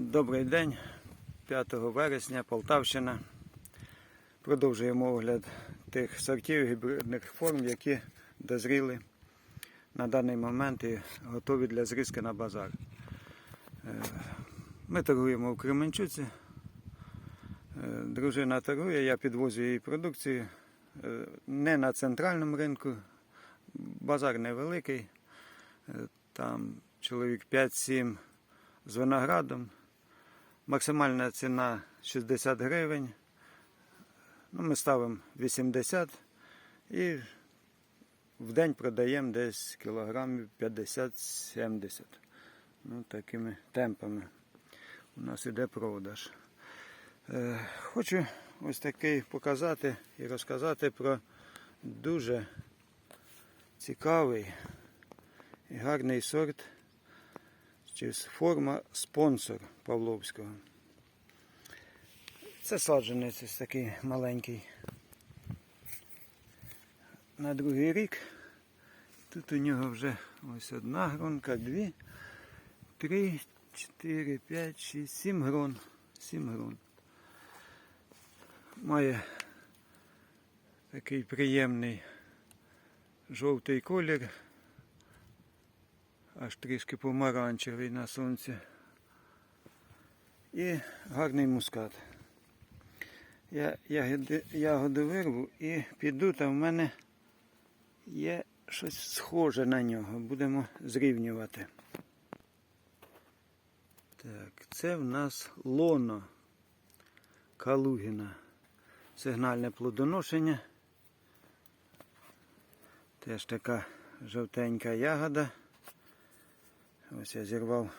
Добрий день, 5 вересня, Полтавщина. Продовжуємо огляд тих сортів гібридних форм, які дозріли на даний момент і готові для зрізки на базар. Е, Ми торгуємо в Кременчуці. Е, Дружина торгує, я підвозю її продукцію. Е, Не на центральному ринку, базар невеликий. Там чоловік 5-7 з виноградом. Максимальна ціна 60 гривень. Ну, ми ставимо 80 і в день продаємо десь кілограмів 50-70. Ну, такими темпами у нас іде продаж. Е, хочу ось такий показати і розказати про дуже цікавий і гарний сорт чи форма спонсор Павловського. Це саджанець ось такий маленький. На другий рік. Тут у нього вже ось одна гронка, дві, три, чотири, п'ять, шість, сім грон. Сім грон. Має такий приємний жовтий колір аж трішки помаранчевий на сонці. І гарний мускат. Я ягоди, ягоди вирву і піду, там в мене є щось схоже на нього. Будемо зрівнювати. Так, це в нас лоно Калугіна. Сигнальне плодоношення. Теж така жовтенька ягода. Ось я зірвав.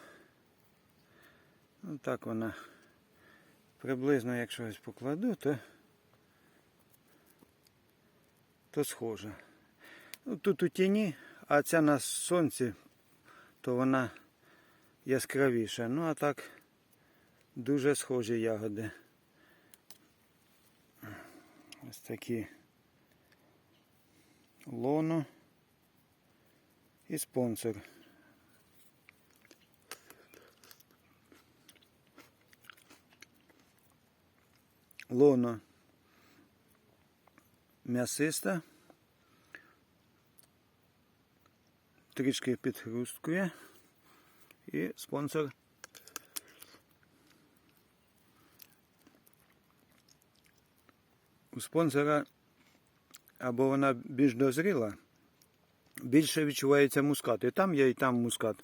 Ну так вона приблизно, якщо ось покладу, то, то схожа. Ну, тут у тіні, а ця на сонці, то вона яскравіша. Ну а так дуже схожі ягоди. Ось такі лоно і спонсор. Лоно м'ясиста, трішки підхрусткує і спонсор. У спонсора або вона більш дозріла, більше відчувається мускат. І там є, і там мускат.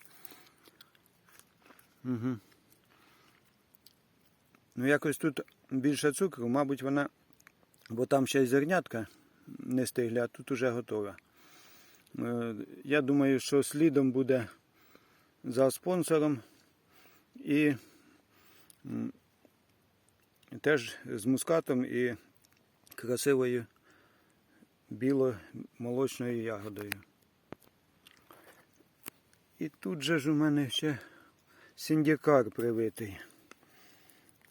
Угу. Ну якось тут більше цукру, мабуть, вона, бо там ще й зернятка не стигли, а тут уже готова. Е, Я думаю, що слідом буде за спонсором і теж з мускатом і красивою біло-молочною ягодою. І тут же ж у мене ще синдикар привитий.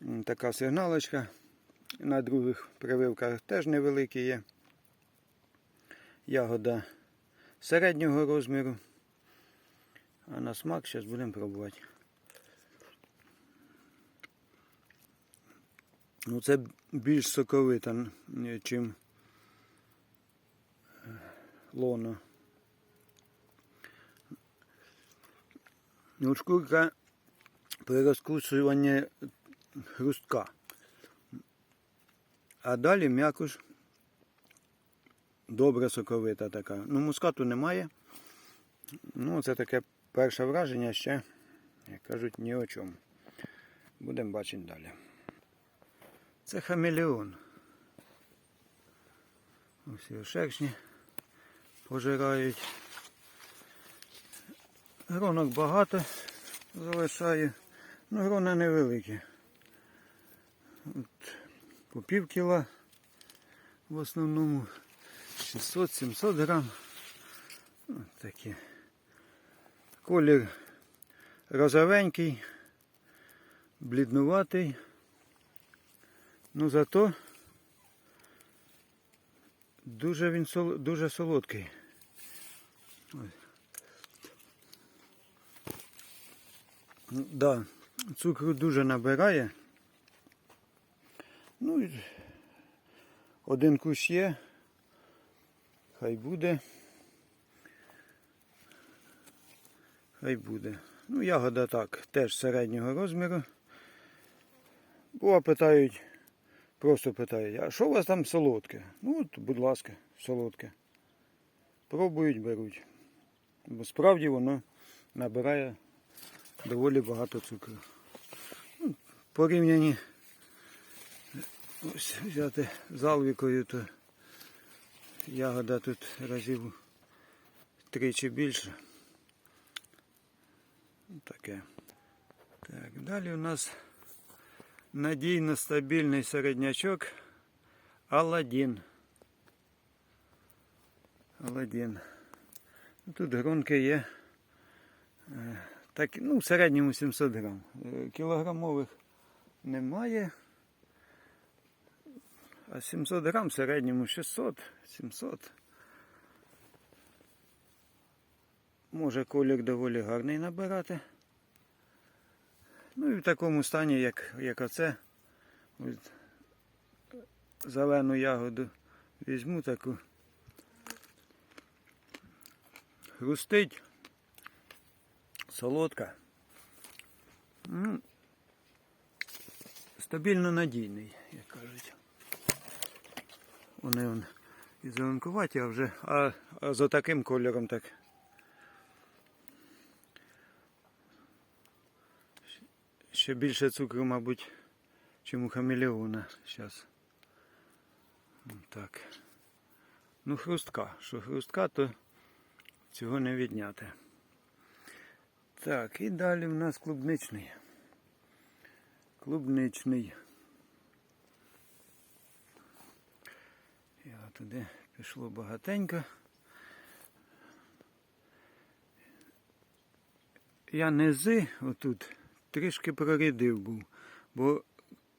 Така сигналочка. На других прививках теж невеликі є. Ягода середнього розміру. А на смак зараз будемо пробувати. Ну, це більш соковита, ніж лоно. Ну, шкурка при розкусуванні хрустка. А далі м'якош добре соковита така. Ну, мускату немає. Ну, це таке перше враження ще, як кажуть, ні о чому. Будемо бачити далі. Це хамелеон. Ось його шершні пожирають. Гронок багато залишаю. Ну, грона невеликі. По пів кіла в основному 600-700 грам. От такі. Колір розовенький, бліднуватий. Ну зато дуже він сол, дуже солодкий. Ось. Ну, Да, Цукру дуже набирає. Ну, і один кущ є. Хай буде. Хай буде. Ну, ягода так, теж середнього розміру. Бува питають, просто питають, а що у вас там солодке? Ну от, будь ласка, солодке. Пробують, беруть. Бо справді воно набирає доволі багато цукру. Ну, в порівнянні ось взяти з алвікою, то ягода тут разів тричі більше. Таке. Так, далі у нас надійно стабільний середнячок Аладдін. Аладдін. Тут гронки є. Е, Так, ну, в середньому 700 грам. Е, Кілограмових немає. А 700 грам в середньому 600, 700. Може колір доволі гарний набирати. Ну і в такому стані, як, як оце. От, зелену ягоду візьму таку. Хрустить. Солодка. Ну, стабільно надійний, як кажуть. Вони он і зеленкуваті, а вже а, а за таким кольором так. Ще більше цукру, мабуть, чим у хамелеона зараз. Так. Ну, хрустка. Що хрустка, то цього не відняти. Так, і далі в нас клубничний. Клубничний. Туди пішло багатенько. Я низи отут трішки прорядив був, бо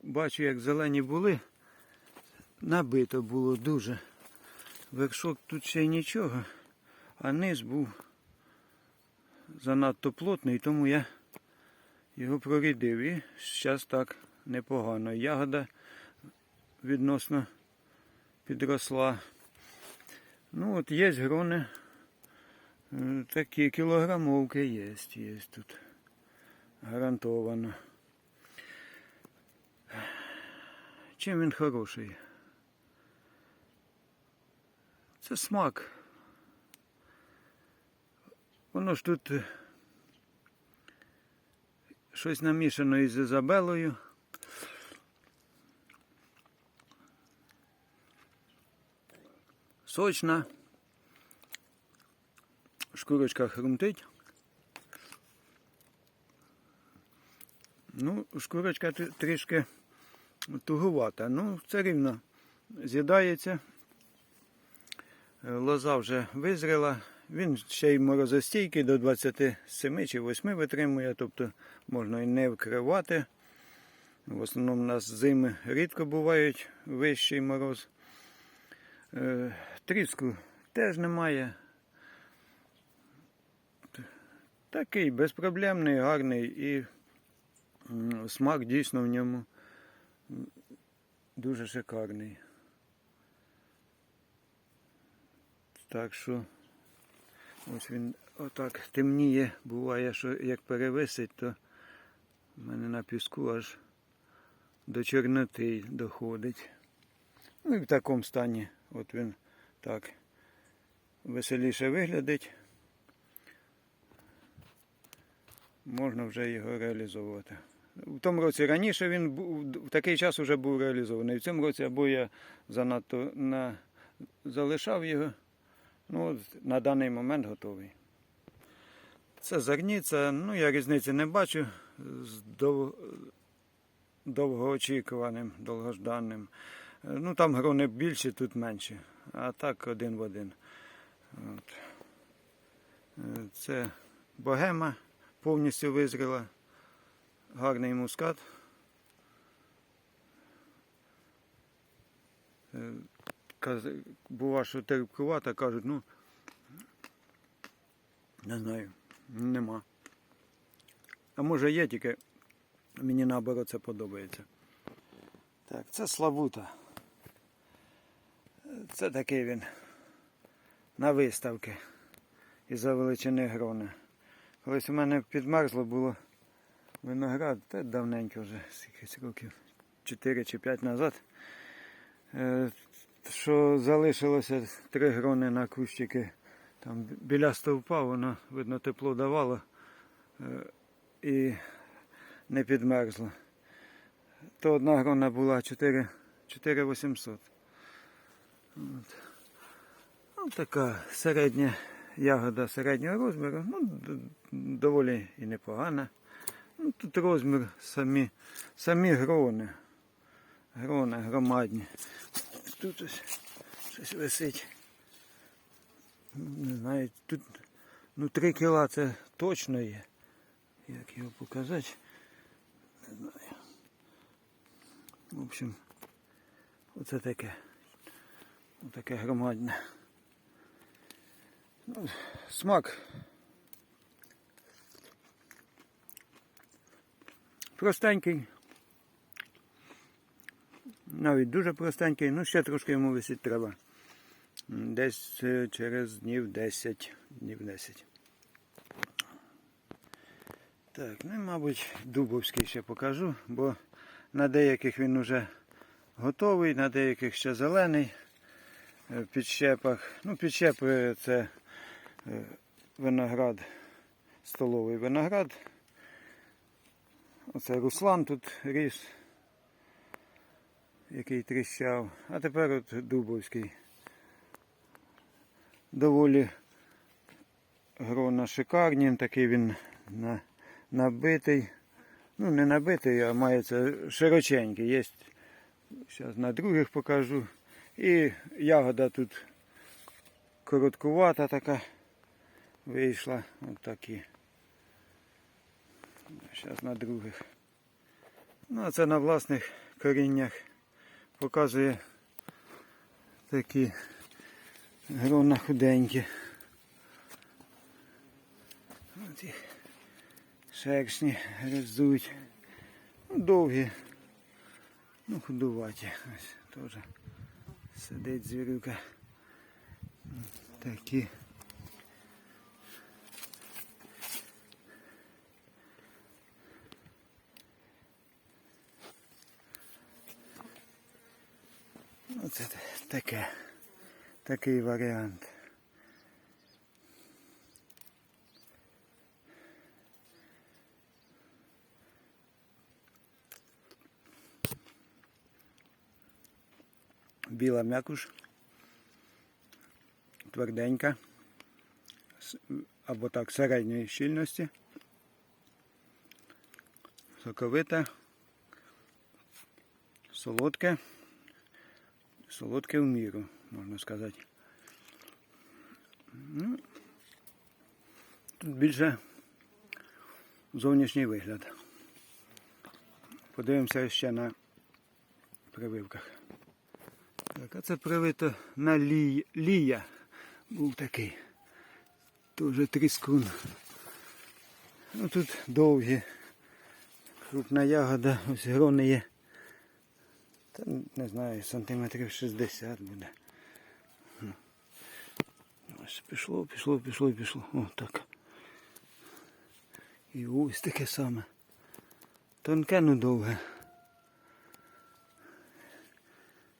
бачу, як зелені були, набито було дуже. Вершок тут ще й нічого, а низ був занадто плотний, тому я його прорядив. І зараз так непогано. Ягода відносно підросла. Ну от є грони. е, Такі кілограмовки є, є тут. Гарантовано. Чим він хороший? Це смак. Воно ж тут е, щось намішано із Ізабелою. Сочна. Шкурочка хрумтить. Ну, шкурочка трішки тугувата. Ну, це рівно з'їдається. Е, Лоза вже визріла. Він ще й морозостійкий до 27 чи 8 витримує, тобто можна і не вкривати. В основному у нас зими рідко бувають вищий мороз. Тріску теж немає. Такий безпроблемний, гарний і смак дійсно в ньому дуже шикарний. Так що ось він отак темніє, буває, що як перевисить, то в мене на піску аж до чорноти доходить. Ну і в такому стані, от він так веселіше виглядить. Можна вже його реалізовувати. В тому році раніше він в такий час вже був реалізований. В цьому році або я занадто на, залишав його. Ну, на даний момент готовий. Це зерніця, ну я різниці не бачу з дов... довгоочікуваним, довгожданним. Е, Ну там грони більші, тут менші. А так один в один. От. Е, Це богема повністю визріла. Гарний мускат. Е, Бува, що терпкувата, кажуть, ну не знаю, нема. А може є тільки Мені наоборот це подобається. Так, це Славута. Це такий він на виставки із-за величини грони. Колись у мене підмерзло було виноград, та давненько вже, скільки років 4 чи 5 назад. Е, Що залишилося три грони на кущики. Там біля стовпа воно, видно, тепло давало е, і не підмерзло. То одна грона була 4, 4800. От. Ну, така середня ягода середнього розміру, ну, доволі і непогана. Ну, тут розмір самі, самі грони. Грони громадні. Тут ось щось висить. Не знаю, тут ну 3 кіла це точно є. Як його показати? Не знаю. В общем, оце таке. Таке громадне. Ну, смак. Простенький. Навіть дуже простенький, ну ще трошки йому висить треба. Десь е, через днів 10. Днів 10. Так, ну мабуть, дубовський ще покажу, бо на деяких він уже готовий, на деяких ще зелений. Е, В підщепах. Ну, підщепи це е, виноград, столовий виноград. Оце Руслан тут ріс, який тріщав. А тепер от Дубовський. Доволі грона шикарні, такий він на, набитий. Ну, не набитий, а мається широченький. Є. Зараз на других покажу. І ягода тут короткувата така вийшла. Ось такі. Зараз на других. Ну, а це на власних коріннях показує такі грона худенькі. Їх шершні гризуть. Ну, довгі. Ну, худуваті. Ось теж сидить звірюка. Такі. Оце таке. Такий варіант. Біла м'якуш. Тверденька. С- Або так середньої щільності. Соковита. Солодке. Солодке в міру, можна сказати. Ну, тут більше зовнішній вигляд. Подивимося ще на прививках. Так, а це привито на лі... лія. Був такий. Тоже тріскун. Ну тут довгі. Крупна ягода, ось грони є. Та не знаю, сантиметрів 60 буде. Ось пішло, пішло, пішло, пішло. О, так. І ось таке саме. Тонке, ну довге.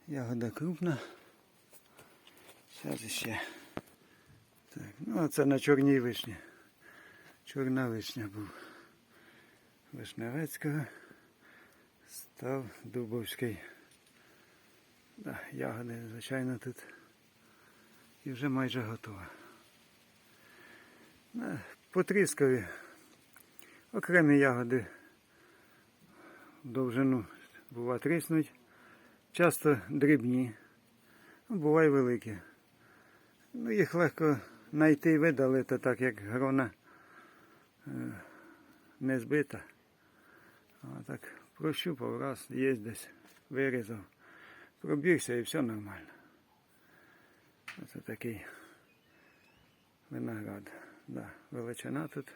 Ягода крупна. Зараз ще. Так, ну а це на чорній вишні. Чорна вишня був. Вишневецького. Став Дубовський. Да, ягоди, звичайно, тут. І вже майже готова. Потріскові. Окремі ягоди в довжину бува тріснуть. Часто дрібні, ну, буває великі. Ну, їх легко знайти і видалити, так як грона е, не збита. А так прощупав раз, є десь, вирізав, пробігся і все нормально. Це такий виноград. Да, величина тут